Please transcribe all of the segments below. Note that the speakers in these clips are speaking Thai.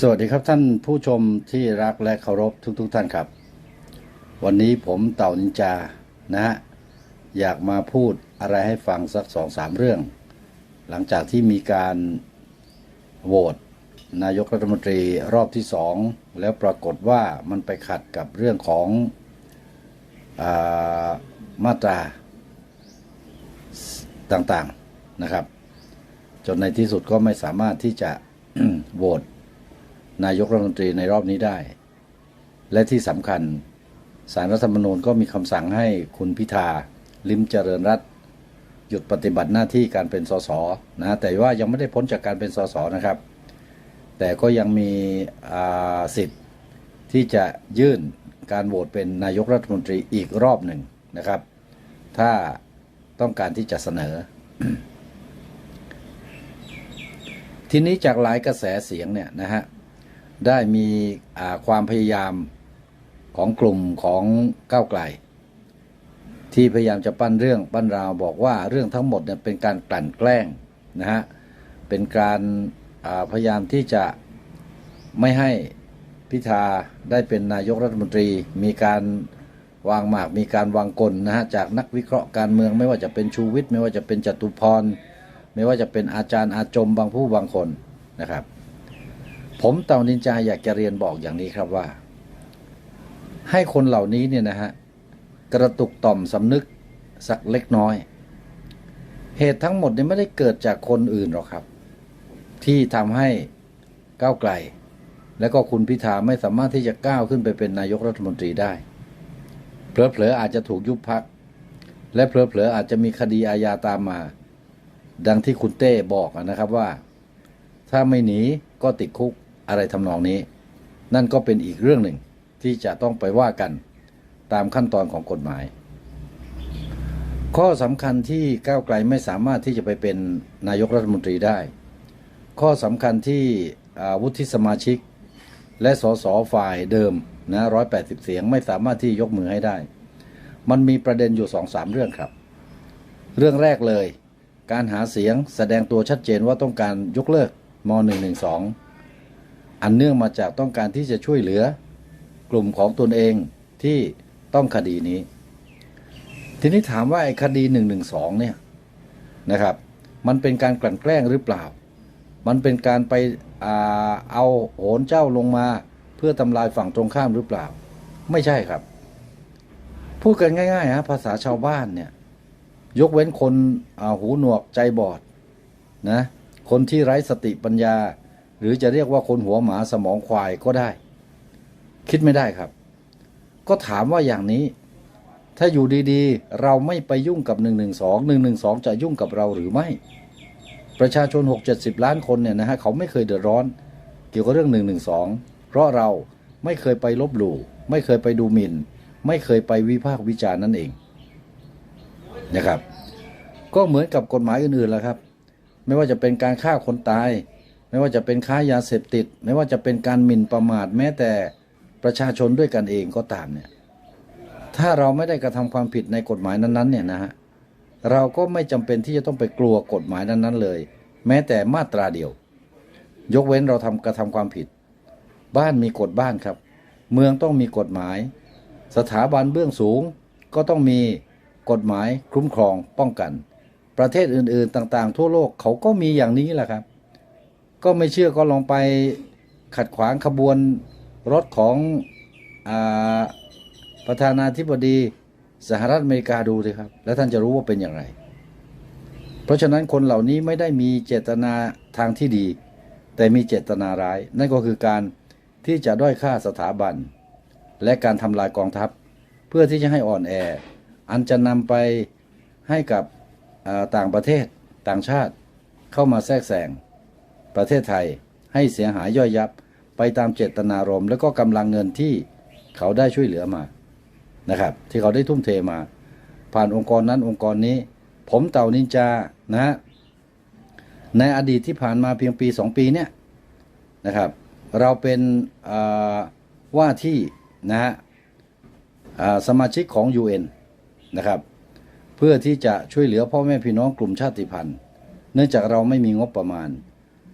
สวัสดีครับท่านผู้ชมที่รักและเคารพทุกๆทท่านครับ วันนี้ผมเต่านินจานะฮะอยากมาพูดอะไรให้ฟังสักสองสามเรื่อง หลังจากที่มีการโหวตนายกรัฐมนตรีรอบที่สองแล้วปรากฏว่ามันไปขัดกับเรื่องของอามาตราต่างๆนะครับ จนในที่สุดก็ไม่สามารถที่จะโหวต นายกรัฐมนตรีในรอบนี้ได้ และที่สำคัญสารรัฐธรรมนูญก็มีคำสั่งให้คุณพิธา ลิมเจริญรัตหยุดปฏิบัติหน้าที่การเป็นสสนะแต่ว่ายังไม่ได้พ้นจากการเป็นสสนะครับ แต่ก็ยังมีอ่าสิทธิ์ที่จะยื่นการโหวตเป็นนายกรัฐมนตรีอีกรอบหนึ่งนะครับ ถ้าต้องการที่จะเสนอ ทีนี้จากหลายกระแสเสียงเนี่ยนะฮะ ได้มีความพยายามของกลุ่มของก้าวไกล ที่พยายามจะปั้นเรื่องปั้นราวบอกว่าเรื่องทั้งหมดเนี่ยเป็นการกลั่นแกล้งนะฮะเป็นการาพยายามที่จะไม่ให้พิธาได้เป็นนายกรัฐมนตรี มีการวางหมากมีการวางกลนะฮะจากนักวิเคราะห์การเมือง ไม่ว่าจะเป็นชูวิทย์ไม่ว่าจะเป็นจตุพร ไม่ว่าจะเป็นอาจารย์อาจมบางผู้บางคนนะครับ ผมเต่านินจาอยากจะเรียนบอกอย่างนี้ครับว่า ให้คนเหล่านี้เนี่ยนะฮะกระตุกต่อมสำนึกสักเล็กน้อย เหตุทั้งหมดเนี่ยไม่ได้เกิดจากคนอื่นหรอกครับ ที่ทำให้ก้าวไกล และก็คุณพิธาไม่สามารถที่จะก้าวขึ้นไปเป็นนายกรัฐมนตรีได้เผลอๆอาจจะถูกยุบพัก และเผลอๆอาจจะมีคดีอาญาตามมา ดังที่คุณเต้บอกนะครับว่า ถ้าไม่หนีก็ติดคุก อะไรทำนองนี้ นั่นก็เป็นอีกเรื่องหนึ่งที่จะต้องไปว่ากันตามขั้นตอนของกฎหมาย ข้อสำคัญที่ก้าวไกลไม่สามารถที่จะไปเป็นนายกรัฐมนตรีได้ ข้อสำคัญที่วุฒิสมาชิก และสสฝ่ายเดิมนะร้อยแปดสิบเสียงไม่สามารถที่ยกมือให้ได้ มันมีประเด็นอยู่สองสามเรื่องครับ เรื่องแรกเลย การหาเสียงแสดงตัวชัดเจนว่าต้องการยกเลิกม .112 อันเนื่องมาจากต้องการที่จะช่วยเหลือกลุ่มของตนเองที่ต้องคดีนี้ ทีนี้ถามว่าไอ้คดี112เนี่ยนะครับ มันเป็นการกลั่นแกล้งหรือเปล่า มันเป็นการไปอเอาโหนเจ้าลงมาเพื่อทำลายฝั่งตรงข้ามหรือเปล่า ไม่ใช่ครับ พูดกันง่ายๆฮะภาษาชาวบ้านเนี่ย ยกเว้นคนอ่าหูหนวกใจบอดนะ คนที่ไร้สติปัญญา หรือจะเรียกว่าคนหัวหมาสมองควายก็ได้ คิดไม่ได้ครับ ก็ถามว่าอย่างนี้ ถ้าอยู่ดีๆ เราไม่ไปยุ่งกับ 112 112 จะยุ่งกับเราหรือไม่ ประชาชน 6-70 ล้านคนเนี่ยนะฮะเขาไม่เคยเดือดร้อน เกี่ยวกับเรื่อง 112 เพราะเราไม่เคยไปลบหลู่ไม่เคยไปดูหมิ่น ไม่เคยไปวิพากษ์วิจารณ์นั่นเองนะครับ ก็เหมือนกับกฎหมายอื่นๆแหละครับ ไม่ว่าจะเป็นการฆ่าคนตาย ไม่ว่าจะเป็นค้ายาเสพติด ไม่ว่าจะเป็นการหมิ่นประมาทแม้แต่ประชาชนด้วยกันเองก็ตามเนี่ย ถ้าเราไม่ได้กระทำความผิดในกฎหมายนั้นๆเนี่ยนะฮะเราก็ไม่จำเป็นที่จะต้องไปกลัวกฎหมายนั้นๆเลย แม้แต่มาตราเดียว ยกเว้นเราทำกระทำความผิด บ้านมีกฎบ้านครับ เมืองต้องมีกฎหมาย สถาบันเบื้องสูงก็ต้องมีกฎหมายคุ้มครองป้องกัน ประเทศอื่นๆต่างๆ ทั่วโลกเขาก็มีอย่างนี้แหละครับ ก็ไม่เชื่อก็ลองไปขัดขวางขบวนรถของอประธานาธิบดีสหรัฐอเมริกาดูสิครับ แล้วท่านจะรู้ว่าเป็นอย่างไร เพราะฉะนั้นคนเหล่านี้ไม่ได้มีเจตนาทางที่ดี แต่มีเจตนาร้าย นั่นก็คือการที่จะด้อยค่าสถาบัน และการทำลายกองทัพ เพื่อที่จะให้อ่อนแอ อันจะนำไปให้กับต่างประเทศต่างชาติเข้ามาแทรกแซง ประเทศไทยให้เสียหายย่อยยับไปตามเจตนารมณ์และก็กำลังเงินที่เขาได้ช่วยเหลือมานะครับ ที่เขาได้ทุ่มเทมา ผ่านองค์กรนั้นองค์กรนี้ ผมเต่านินจานะฮะในอดีตที่ผ่านมาเพียงปีสองปีเนี่ยนะครับ เราเป็นว่าที่นะฮะสมาชิกของ UN นะครับ เพื่อที่จะช่วยเหลือพ่อแม่พี่น้องกลุ่มชาติพันธุ์ เนื่องจากเราไม่มีงบประมาณ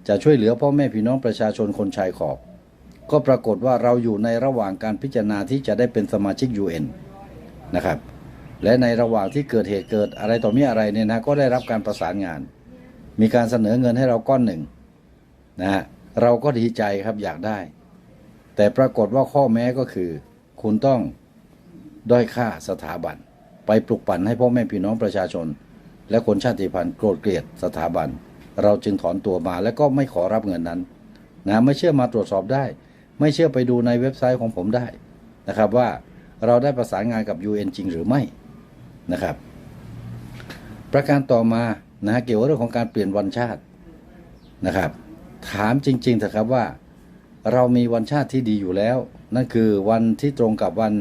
จะช่วยเหลือพ่อแม่พี่น้องประชาชนคนชายขอบ ก็ปรากฏว่าเราอยู่ในระหว่างการพิจารณาที่จะได้เป็นสมาชิก UN นะครับ และในระหว่างที่เกิดเหตุเกิดอะไรต่อมีอะไรเนี่ยนะก็ได้รับการประสานงาน มีการเสนอเงินให้เราก้อนหนึ่งนะฮะเราก็ดีใจครับอยากได้ แต่ปรากฏว่าข้อแม้ก็คือ คุณต้องด้อยค่าสถาบัน ไปปลุกปั่นให้พ่อแม่พี่น้องประชาชน และคนชาติพันธุ์โกรธเกลียดสถาบัน เราจึงถอนตัวมาและก็ไม่ขอรับเงินนั้นนะไม่เชื่อมาตรวจสอบได้ ไม่เชื่อไปดูในเว็บไซต์ของผมได้นะครับว่าเราได้ประสานงานกับ UN จริงหรือไม่นะครับ ประการต่อมานะฮะเกี่ยวกับเรื่องของการเปลี่ยนวันชาตินะครับ ถามจริงๆเถอะครับว่า เรามีวันชาติที่ดีอยู่แล้ว นั่นคือวันที่ตรงกับวัน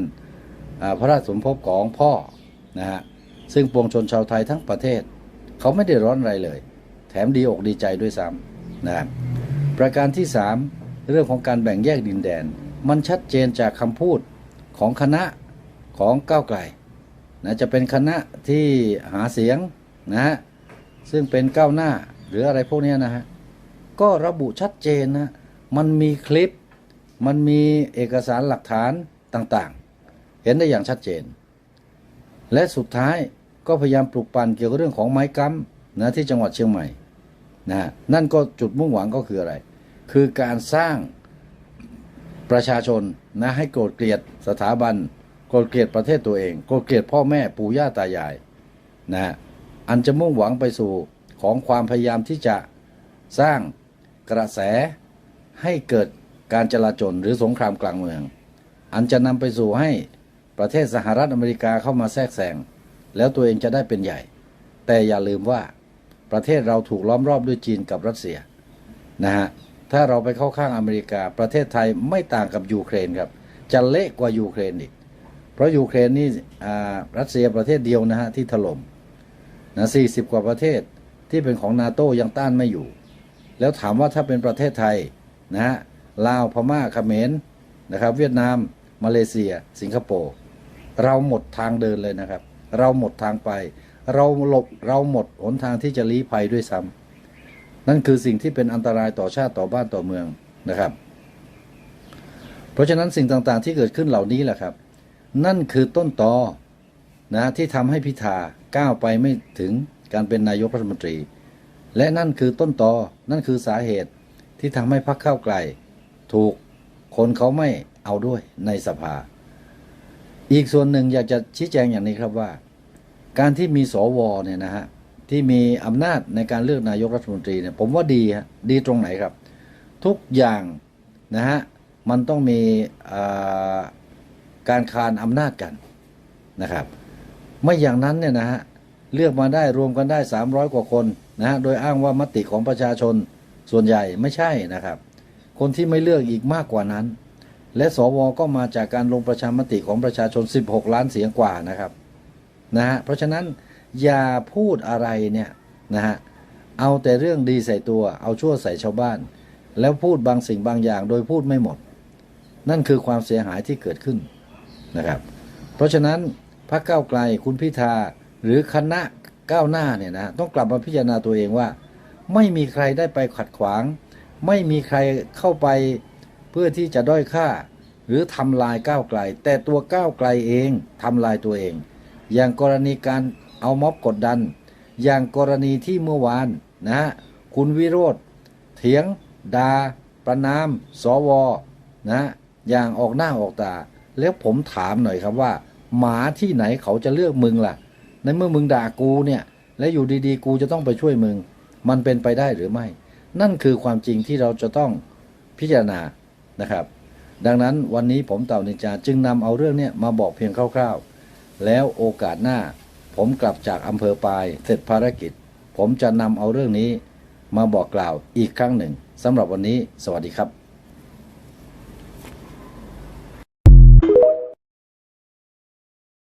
พระราชสมภพของพ่อนะฮะซึ่งปวงชนชาวไทยทั้งประเทศ เขาไม่ได้ร้อนอะไรเลย แถมดีอกดีใจด้วยซ้ำนะครับประการที่สามเรื่องของการแบ่งแยกดินแดน มันชัดเจนจากคำพูดของคณะของก้าวไกลนะจะเป็นคณะที่หาเสียงนะฮะซึ่งเป็นก้าวหน้าหรืออะไรพวกนี้นะฮะก็ระบุชัดเจนนะมันมีคลิป มันมีเอกสารหลักฐานต่างๆ เห็นได้อย่างชัดเจน และสุดท้ายก็พยายามปลุกปั่นเกี่ยวกับเรื่องของไม้กำนะที่จังหวัดเชียงใหม่ นะนั่นก็จุดมุ่งหวังก็คืออะไร คือการสร้างประชาชนนะให้โกรธเกลียดสถาบัน โกรธเกลียดประเทศตัวเอง โกรธเกลียดพ่อแม่ปู่ย่าตายายนะฮะอันจะมุ่งหวังไปสู่ของความพยายามที่จะสร้างกระแสให้เกิดการจลาจลหรือสงครามกลางเมือง อันจะนำไปสู่ให้ประเทศสหรัฐอเมริกาเข้ามาแทรกแซงแล้วตัวเองจะได้เป็นใหญ่ แต่อย่าลืมว่า ประเทศเราถูกล้อมรอบด้วยจีนกับรัสเซียนะฮะถ้าเราไปเข้าข้างอเมริกา ประเทศไทยไม่ต่างกับยูเครนครับจะเละกว่ายูเครนอีก เพราะยูเครนนี่รัสเซียประเทศเดียวนะฮะที่ถล่มนะ40กว่าประเทศที่เป็นของนาโต้ยังต้านไม่อยู่ แล้วถามว่าถ้าเป็นประเทศไทยนะฮะลาวพม่าเขมรนะครับ เวียดนาม มาเลเซีย สิงคโปร์เราหมดทางเดินเลยนะครับ เราหมดทางไป เราหลบเราหมดหนทางที่จะลี้ภัยด้วยซ้ำนั่นคือสิ่งที่เป็นอันตรายต่อชาติต่อบ้านต่อเมืองนะครับ เพราะฉะนั้นสิ่งต่างๆที่เกิดขึ้นเหล่านี้แหละครับ นั่นคือต้นตอนะที่ทำให้พิธาก้าวไปไม่ถึงการเป็นนายกรัฐมนตรี และนั่นคือต้นตอนั่นคือสาเหตุที่ทำให้พรรคข้าวไกล ถูกคนเขาไม่เอาด้วยในสภา อีกส่วนหนึ่งอยากจะชี้แจงอย่างนี้ครับว่า การที่มีสวเนี่ยนะฮะที่มีอำนาจในการเลือกนายกรัฐมนตรีเนี่ยผมว่าดีฮะดีตรงไหนครับ ทุกอย่างนะฮะมันต้องมีการคานอำนาจกันนะครับ ไม่อย่างนั้นเนี่ยนะฮะเลือกมาได้รวมกันได้ 300 กว่าคนนะฮะโดยอ้างว่ามติของประชาชนส่วนใหญ่ไม่ใช่นะครับ คนที่ไม่เลือกอีกมากกว่านั้น และสวก็มาจากการลงประชามติของประชาชน 16 ล้านเสียงกว่านะครับ นะฮะเพราะฉะนั้นอย่าพูดอะไรเนี่ยนะฮะเอาแต่เรื่องดีใส่ตัวเอาชั่วใส่ชาวบ้าน แล้วพูดบางสิ่งบางอย่าง โดยพูดไม่หมด นั่นคือความเสียหายที่เกิดขึ้นนะครับ เพราะฉะนั้นพรรคก้าวไกลคุณพิธาหรือคณะก้าวหน้าเนี่ยนะต้องกลับมาพิจารณาตัวเองว่า ไม่มีใครได้ไปขัดขวาง ไม่มีใครเข้าไปเพื่อที่จะด้อยค่า หรือทำลายก้าวไกล แต่ตัวก้าวไกลเองทำลายตัวเอง อย่างกรณีการเอาม็อบกดดัน อย่างกรณีที่เมื่อวานนะฮะคุณวิโรธเถียงดาประนามสวนะฮะอย่างออกหน้าออกตา แล้วผมถามหน่อยครับว่า หมาที่ไหนเขาจะเลือกมึงล่ะ ในเมื่อมึงด่ากูเนี่ยและอยู่ดีๆ กูจะต้องไปช่วยมึง มันเป็นไปได้หรือไม่ นั่นคือความจริงที่เราจะต้องพิจารณานะครับ ดังนั้นวันนี้ผมเต่านินจาจึงนำเอาเรื่องเนี้ยมาบอกเพียงคร่าวๆ แล้วโอกาสหน้า ผมกลับจากอำเภอปลายเสร็จภารกิจ ผมจะนำเอาเรื่องนี้ มาบอกกล่าวอีกครั้งหนึ่งสำหรับวันนี้ สวัสดีครับ